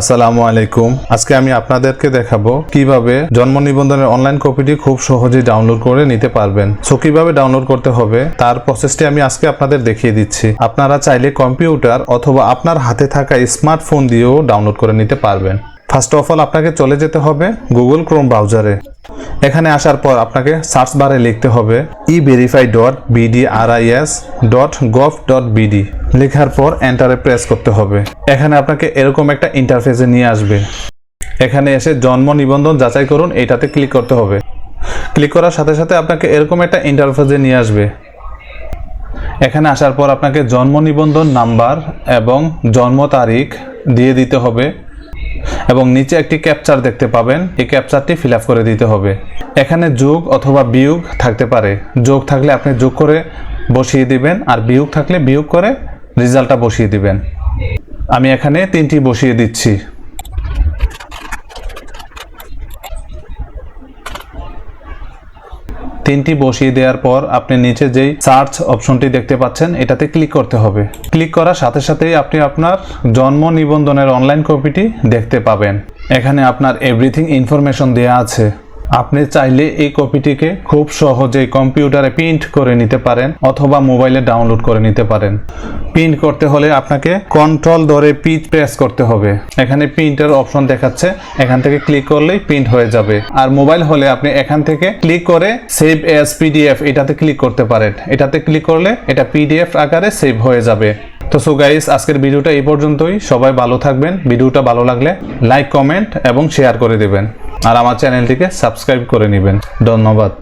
আসসালামু আলাইকুম। আজকে আমি আপনাদেরকে দেখাবো কীভাবে জন্ম নিবন্ধনের অনলাইন কপিটি খুব সহজেই ডাউনলোড করে নিতে পারবেন। সো কীভাবে ডাউনলোড করতে হবে, তার প্রসেসটি আমি আজকে আপনাদের দেখিয়ে দিচ্ছি। আপনারা চাইলে কম্পিউটার অথবা আপনার হাতে থাকা স্মার্টফোন দিয়েও ডাউনলোড করে নিতে পারবেন। ফার্স্ট অফ অল আপনাকে চলে যেতে হবে গুগল ক্রোম ব্রাউজারে এখানে আসার পর আপনাকে সার্চ বারে লিখতে হবে e verify dot BDRIS dot gov dot BD লেখার পর এন্টারে প্রেস করতে হবে। এখানে আপনাকে এরকম একটা ইন্টারফেসে নিয়ে আসবে। এখানে এসে জন্ম নিবন্ধন যাচাই করুন এটাতে ক্লিক করতে হবে। ক্লিক করার সাথে সাথে আপনাকে এরকম একটা ইন্টারফেসে নিয়ে আসবে। এখানে আসার পর আপনাকে জন্ম নিবন্ধন নাম্বার এবং জন্ম তারিখ দিয়ে দিতে হবে। এবং নিচে একটি ক্যাপচার দেখতে পাবেন। এই ক্যাপচারটি ফিল করে দিতে হবে। এখানে যোগ অথবা বিয়োগ থাকতে পারে। যোগ থাকলে আপনি যোগ করে বসিয়ে দিবেন আর বিয়োগ থাকলে বিয়োগ করে রেজাল্টটা বসিয়ে দিবেন। আমি এখানে তিনটি বসিয়ে দিচ্ছি। তিনটি বসিয়ে দেওয়ার পর আপনি নিচে যেই সার্চ অপশনটি দেখতে পাচ্ছেন, এটাতে ক্লিক করতে হবে। ক্লিক করার সাথে সাথেই আপনি আপনার জন্ম নিবন্ধনের অনলাইন কপিটি দেখতে পাবেন। এখানে আপনার এভরিথিং ইনফরমেশন দেওয়া আছে। আপনি চাইলে এই কপিটিকে খুব সহজেই কম্পিউটারে প্রিন্ট করে নিতে পারেন অথবা মোবাইলে ডাউনলোড করে নিতে পারেন। প্রিন্ট করতে হলে আপনাকে কন্ট্রোল ধরে পিচ প্রেস করতে হবে। এখানে প্রিন্টের অপশন দেখাচ্ছে। এখান থেকে ক্লিক করলেই প্রিন্ট হয়ে যাবে। আর মোবাইল হলে আপনি এখান থেকে ক্লিক করে সেভ এস পিডিএফ এটাতে ক্লিক করতে পারেন। এটাতে ক্লিক করলে এটা পিডিএফ আকারে সেভ হয়ে যাবে। তো সো গাইস, আজকের ভিডিওটা এই পর্যন্তই। সবাই ভালো থাকবেন। ভিডিওটা ভালো লাগলে লাইক, কমেন্ট এবং শেয়ার করে দেবেন। আর আমার চ্যানেলটিকে সাবস্ক্রাইব করে নেবেন। ধন্যবাদ।